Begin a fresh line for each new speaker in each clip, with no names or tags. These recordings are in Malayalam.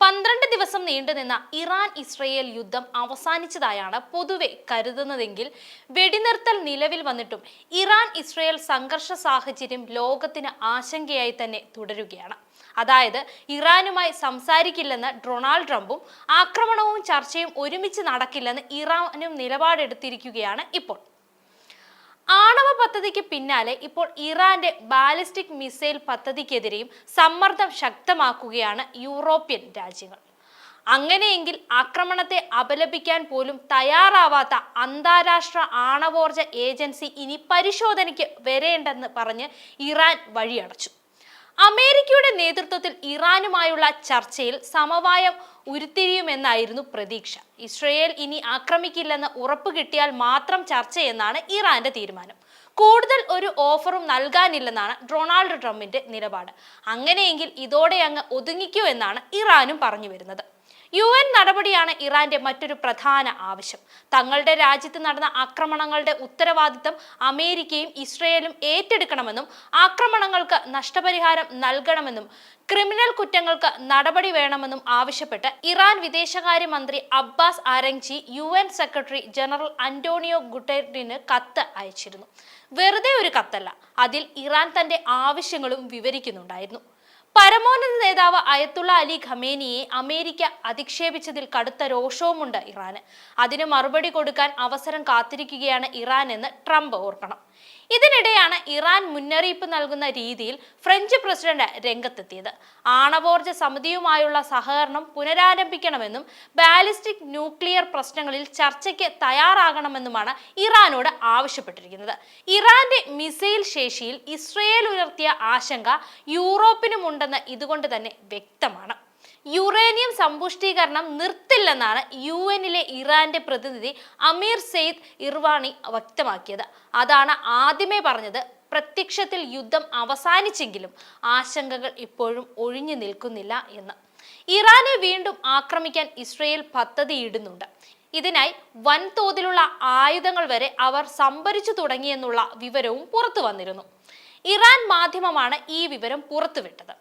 പന്ത്രണ്ട് ദിവസം നീണ്ടുനിന്ന ഇറാൻ ഇസ്രയേൽ യുദ്ധം അവസാനിച്ചതായാണ് പൊതുവെ കരുതുന്നതെങ്കിൽ വെടിനിർത്തൽ നിലവിൽ വന്നിട്ടും ഇറാൻ ഇസ്രയേൽ സംഘർഷ സാഹചര്യം ലോകത്തിന് ആശങ്കയായി തന്നെ തുടരുകയാണ്. അതായത് ഇറാനുമായി സംസാരിക്കില്ലെന്ന് ഡൊണാൾഡ് ട്രംപും ആക്രമണവും ചർച്ചയും ഒരുമിച്ച് നടക്കില്ലെന്ന് ഇറാനും നിലപാടെടുത്തിരിക്കുകയാണ് ഇപ്പോൾ. ആണവ പദ്ധതിക്ക് പിന്നാലെ ഇപ്പോൾ ഇറാന്റെ ബാലിസ്റ്റിക് മിസൈൽ പദ്ധതിക്കെതിരെയും സമ്മർദ്ദം ശക്തമാക്കുകയാണ് യൂറോപ്യൻ രാജ്യങ്ങൾ. അങ്ങനെയെങ്കിൽ ആക്രമണത്തെ അപലപിക്കാൻ പോലും തയ്യാറാവാത്ത അന്താരാഷ്ട്ര ആണവോർജ ഏജൻസി ഇനി പരിശോധനയ്ക്ക് വരേണ്ടെന്ന് പറഞ്ഞ് ഇറാൻ വഴിയടച്ചു. അമേരിക്കയുടെ നേതൃത്വത്തിൽ ഇറാനുമായുള്ള ചർച്ചയിൽ സമവായം ഉരുത്തിരിയുമെന്നായിരുന്നു പ്രതീക്ഷ. ഇസ്രയേൽ ഇനി ആക്രമിക്കില്ലെന്ന് ഉറപ്പ് കിട്ടിയാൽ മാത്രം ചർച്ചയെന്നാണ് ഇറാന്റെ തീരുമാനം. കൂടുതൽ ഒരു ഓഫറും നൽകാനില്ലെന്നാണ് ഡൊണാൾഡ് ട്രംപിന്റെ നിലപാട്. അങ്ങനെയെങ്കിൽ ഇതോടെ അങ്ങ് ഒതുങ്ങിക്കൂ എന്നാണ് ഇറാനും പറഞ്ഞു വരുന്നത്. യു എൻ നടപടിയാണ് ഇറാന്റെ മറ്റൊരു പ്രധാന ആവശ്യം. തങ്ങളുടെ രാജ്യത്ത് നടന്ന ആക്രമണങ്ങളുടെ ഉത്തരവാദിത്തം അമേരിക്കയും ഇസ്രയേലും ഏറ്റെടുക്കണമെന്നും ആക്രമണങ്ങൾക്ക് നഷ്ടപരിഹാരം നൽകണമെന്നും ക്രിമിനൽ കുറ്റങ്ങൾക്ക് നടപടി വേണമെന്നും ആവശ്യപ്പെട്ട് ഇറാൻ വിദേശകാര്യമന്ത്രി Abbas Araghchi U N secretary general Antonio ഗുട്ടറിന് കത്ത് അയച്ചിരുന്നു. വെറുതെ ഒരു കത്തല്ല അതിൽ ഇറാൻ തന്റെ ആവശ്യങ്ങളും വിവരിക്കുന്നുണ്ടായിരുന്നു. പരമോന്നത നേതാവ് അയത്തുള്ള അലി ഖമേനിയെ അമേരിക്ക അധിക്ഷേപിച്ചതിൽ കടുത്ത രോഷവുമുണ്ട് ഇറാന്. അതിന് മറുപടി കൊടുക്കാൻ അവസരം കാത്തിരിക്കുകയാണ് ഇറാൻ എന്ന് ട്രംപ് ഓർക്കണം. ഇതിനിടെയാണ് ഇറാൻ മുന്നറിയിപ്പ് നൽകുന്ന രീതിയിൽ ഫ്രഞ്ച് പ്രസിഡന്റ് രംഗത്തെത്തിയത്. ആണവോർജ സമിതിയുമായുള്ള സഹകരണം പുനരാരംഭിക്കണമെന്നും ബാലിസ്റ്റിക് ന്യൂക്ലിയർ പ്രശ്നങ്ങളിൽ ചർച്ചയ്ക്ക് തയ്യാറാകണമെന്നുമാണ് ഇറാനോട് ആവശ്യപ്പെട്ടിരിക്കുന്നത്. ഇറാന്റെ മിസൈൽ ശേഷിയിൽ ഇസ്രയേൽ ഉയർത്തിയ ആശങ്ക യൂറോപ്പിനുമുണ്ടെന്ന് ഇതുകൊണ്ട് തന്നെ വ്യക്തമാണ്. യുറേനിയം സമ്പുഷ്ടീകരണം നിർത്തില്ലെന്നാണ് യു എന്നിലെ ഇറാന്റെ പ്രതിനിധി അമീർ സെയ്ദ് ഇർവാണി വ്യക്തമാക്കിയത്. അതാണ് ആദ്യമേ പറഞ്ഞത്. പ്രത്യക്ഷത്തിൽ യുദ്ധം അവസാനിച്ചെങ്കിലും ആശങ്കകൾ ഇപ്പോഴും ഒഴിഞ്ഞു നിൽക്കുന്നില്ല എന്ന്. ഇറാനെ വീണ്ടും ആക്രമിക്കാൻ ഇസ്രയേൽ പദ്ധതിയിടുന്നുണ്ട്. ഇതിനായി വൻതോതിലുള്ള ആയുധങ്ങൾ വരെ അവർ സംഭരിച്ചു തുടങ്ങിയെന്നുള്ള വിവരവും പുറത്തു വന്നിരുന്നു. ഇറാൻ മാധ്യമമാണ് ഈ വിവരം പുറത്തുവിട്ടത്.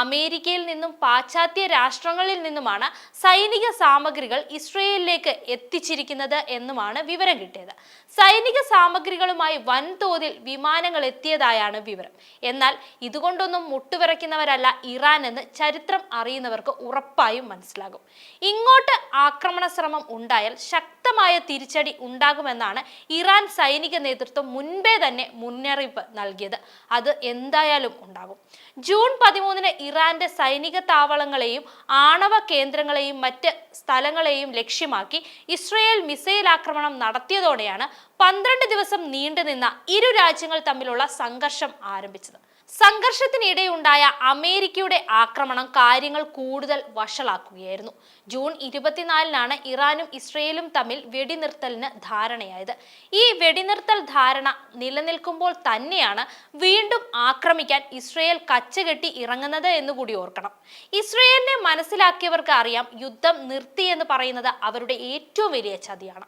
അമേരിക്കയിൽ നിന്നും പാശ്ചാത്യ രാഷ്ട്രങ്ങളിൽ നിന്നുമാണ് സൈനിക സാമഗ്രികൾ ഇസ്രയേലിലേക്ക് എത്തിച്ചിരിക്കുന്നത് എന്നുമാണ് വിവരം കിട്ടിയത്. സൈനിക സാമഗ്രികളുമായി വൻതോതിൽ വിമാനങ്ങൾ എത്തിയതായാണ് വിവരം. എന്നാൽ ഇതുകൊണ്ടൊന്നും മുട്ടുവിറയ്ക്കുന്നവരല്ല ഇറാൻ എന്ന് ചരിത്രം അറിയുന്നവർക്ക് ഉറപ്പായും മനസ്സിലാകും. ഇങ്ങോട്ട് ആക്രമണ ശ്രമം ഉണ്ടായാൽ ശക്തമായ തിരിച്ചടി ഉണ്ടാകുമെന്നാണ് ഇറാൻ സൈനിക നേതൃത്വം മുൻപേ തന്നെ മുന്നറിയിപ്പ് നൽകിയത്. അത് എന്തായാലും ഉണ്ടാകും. ജൂൺ പതിമൂന്നിന് ഇറാന്റെ സൈനിക താവളങ്ങളെയും ആണവ കേന്ദ്രങ്ങളെയും മറ്റ് സ്ഥലങ്ങളെയും ലക്ഷ്യമാക്കി ഇസ്രയേൽ മിസൈൽ ആക്രമണം നടത്തിയതോടെയാണ് പന്ത്രണ്ട് ദിവസം നീണ്ടുനിന്ന ഇരു രാജ്യങ്ങൾ തമ്മിലുള്ള സംഘർഷം ആരംഭിച്ചത്. സംഘർഷത്തിനിടെയുണ്ടായ അമേരിക്കയുടെ ആക്രമണം കാര്യങ്ങൾ കൂടുതൽ വഷളാക്കുകയായിരുന്നു. ജൂൺ ഇരുപത്തിനാലിനാണ് ഇറാനും ഇസ്രയേലും തമ്മിൽ വെടിനിർത്തലിന് ധാരണയായത്. ഈ വെടിനിർത്തൽ ധാരണ നിലനിൽക്കുമ്പോൾ തന്നെയാണ് വീണ്ടും ആക്രമിക്കാൻ ഇസ്രയേൽ കച്ചകെട്ടി ഇറങ്ങുന്നത് എന്നുകൂടി ഓർക്കണം. ഇസ്രയേലിനെ മനസ്സിലാക്കിയവർക്ക് അറിയാം യുദ്ധം നിർത്തി എന്ന് പറയുന്നത് അവരുടെ ഏറ്റവും വലിയ ചതിയാണ്.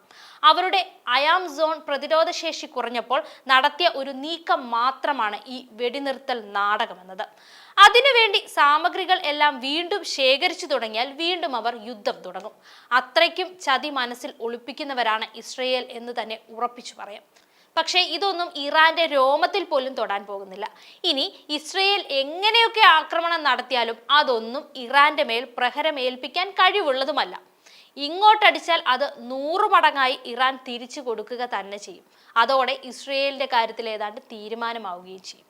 അവരുടെ അയാം സോൺ പ്രതിരോധ ശേഷി കുറഞ്ഞപ്പോൾ നടത്തിയ ഒരു നീക്കം മാത്രമാണ് ഈ വെടിനിർത്തൽ നാടകമെന്നത്. അതിനുവേണ്ടി സാമഗ്രികൾ എല്ലാം വീണ്ടും ശേഖരിച്ചു തുടങ്ങിയാൽ വീണ്ടും അവർ യുദ്ധം തുടങ്ങും. അത്രയ്ക്കും ചതി മനസ്സിൽ ഒളിപ്പിക്കുന്നവരാണ് ഇസ്രയേൽ എന്ന് തന്നെ ഉറപ്പിച്ചു പറയാം. പക്ഷേ ഇതൊന്നും ഇറാന്റെ രോമത്തിൽ പോലും തൊടാൻ പോകുന്നില്ല. ഇനി ഇസ്രയേൽ എങ്ങനെയൊക്കെ ആക്രമണം നടത്തിയാലും അതൊന്നും ഇറാന്റെ മേൽ പ്രഹരമേൽപ്പിക്കാൻ കഴിവുള്ളതുമല്ല. ഇങ്ങോട്ടടിച്ചാൽ അത് നൂറ് മടങ്ങായി ഇറാൻ തിരിച്ചു കൊടുക്കുക തന്നെ ചെയ്യും. അതോടെ ഇസ്രയേലിന്റെ കാര്യത്തിൽ ഏതാണ്ട് തീരുമാനമാവുകയും ചെയ്യും.